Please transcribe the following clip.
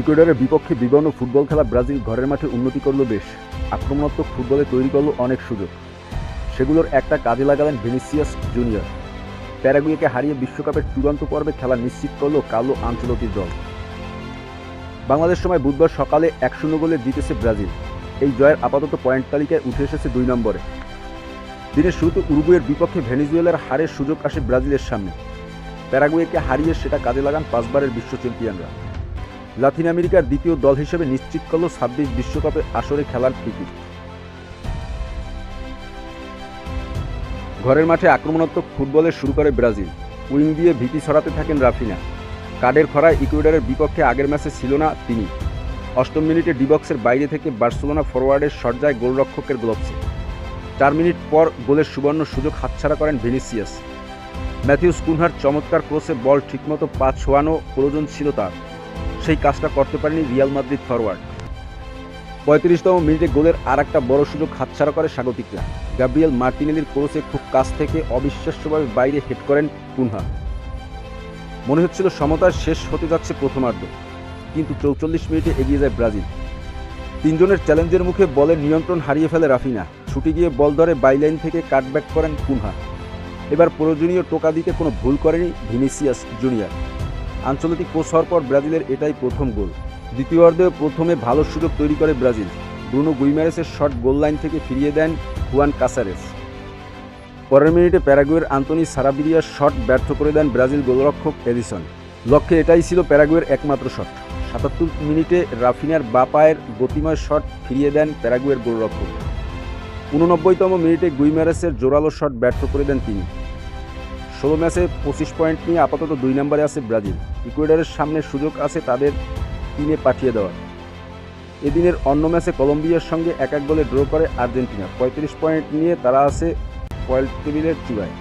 ইকুয়েডরের বিপক্ষে বিবর্ণ ফুটবল খেলা ব্রাজিল ঘরের মাঠে উন্নতি করল বেশ। আক্রমণাত্মক ফুটবলে তৈরি করল অনেক সুযোগ। সেগুলোর একটা কাজে লাগালেন ভিনিসিয়াস জুনিয়র। প্যারাগুয়েকে হারিয়ে বিশ্বকাপের চূড়ান্ত পর্বে খেলা নিশ্চিত করল কালো আঞ্চলতির দল। বাংলাদেশ সময় বুধবার সকালে এক শূন্য গোলে জিতেছে ব্রাজিল। এই জয়ের আপাতত পয়েন্ট তালিকায় উঠে এসেছে দুই নম্বরে। দিনের শুরুতে উরুগুয়ের বিপক্ষে ভেনিজুয়েলার হারের সুযোগ আসে ব্রাজিলের সামনে। প্যারাগুয়েকে হারিয়ে সেটা কাজে লাগান পাঁচবারের বিশ্ব চ্যাম্পিয়নরা। লাতিন আমেরিকার দ্বিতীয় দল হিসেবে নিশ্চিত করল ছাব্বিশ বিশ্বকাপে আসরে খেলার টিকিট। ঘরের মাঠে আক্রমণাত্মক ফুটবলে শুরু করে ব্রাজিল। উইং দিয়ে ভীতি ছড়াতে থাকেন রাফিনা। কার্ডের খরায় ইকুয়েডারের বিপক্ষে আগের ম্যাচে ছিল না তিনি। অষ্টম মিনিটে ডিবক্সের বাইরে থেকে বার্সেলোনা ফরওয়ার্ডের শট গোলরক্ষকের গ্লোভসে। চার মিনিট পর গোলের সুবর্ণ সুযোগ হাতছাড়া করেন ভিনিসিয়াস। ম্যাথিউস কুনহার চমৎকার ক্রসে বল ঠিকমতো পা ছোঁয়ানো প্রয়োজন ছিল তার। সেই কাজটা করতে পারেনি রিয়াল মাদ্রিদ ফরওয়ার্ড পঁয়ত্রিশতম মিনিটে গোলের আর একটা বড় সুযোগ হাতছাড়া করে স্বাগতিকরা। গ্যাব্রিয়েল মার্টিনেলির ক্রসে খুব কাছ থেকে অবিশ্বাস্যভাবে বাইরে হেড করেন কুনহা মনে হচ্ছিল সমতার শেষ হতে যাচ্ছে প্রথমার্ধ, কিন্তু চৌচল্লিশ মিনিটে এগিয়ে যায় ব্রাজিল। তিনজনের চ্যালেঞ্জের মুখে বলের নিয়ন্ত্রণ হারিয়ে ফেলে রাফিনা। ছুটে গিয়ে বল ধরে বাইলাইন থেকে কাটব্যাক করেন কুনহা এবার প্রয়োজনীয় টোকা দিতে কোনো ভুল করেনি ভিনিসিয়াস জুনিয়র। আঞ্চলিক কোচ হওয়ার পর ব্রাজিলের এটাই প্রথম গোল। দ্বিতীয়ার্ধে প্রথমে ভালো সুযোগ তৈরি করে ব্রাজিল। ব্রুনো গুইমারেসের শট গোল লাইন থেকে ফিরিয়ে দেন হুয়ান কাসারেস। পরের মিনিটে প্যারাগুয়ের আন্তনি সারাবিরিয়ার শট ব্যর্থ করে দেন ব্রাজিল গোলরক্ষক এডিসন। লক্ষ্যে এটাই ছিল প্যারাগুয়ের একমাত্র শট। সাতাত্তর মিনিটে রাফিনার বা পায়ের গতিময় শট ফিরিয়ে দেন প্যারাগুয়ের গোলরক্ষক। উননব্বইতম মিনিটে গুইমারেসের জোরালো শট ব্যর্থ করে দেন তিনি। ষোলো ম্যাচে পঁচিশ পয়েন্ট নিয়ে আপাতত দুই নম্বরে আছে ব্রাজিল। ইকুয়েডারের সামনে সুযোগ আছে তাদের তিনে পাঠিয়ে দেওয়ার। এদিনের অন্য ম্যাচে কলম্বিয়ার সঙ্গে এক এক গোলে ড্র করে আর্জেন্টিনা। পঁয়ত্রিশ পয়েন্ট নিয়ে তারা আছে পয়েন্ট টেবিলের চূড়ায়।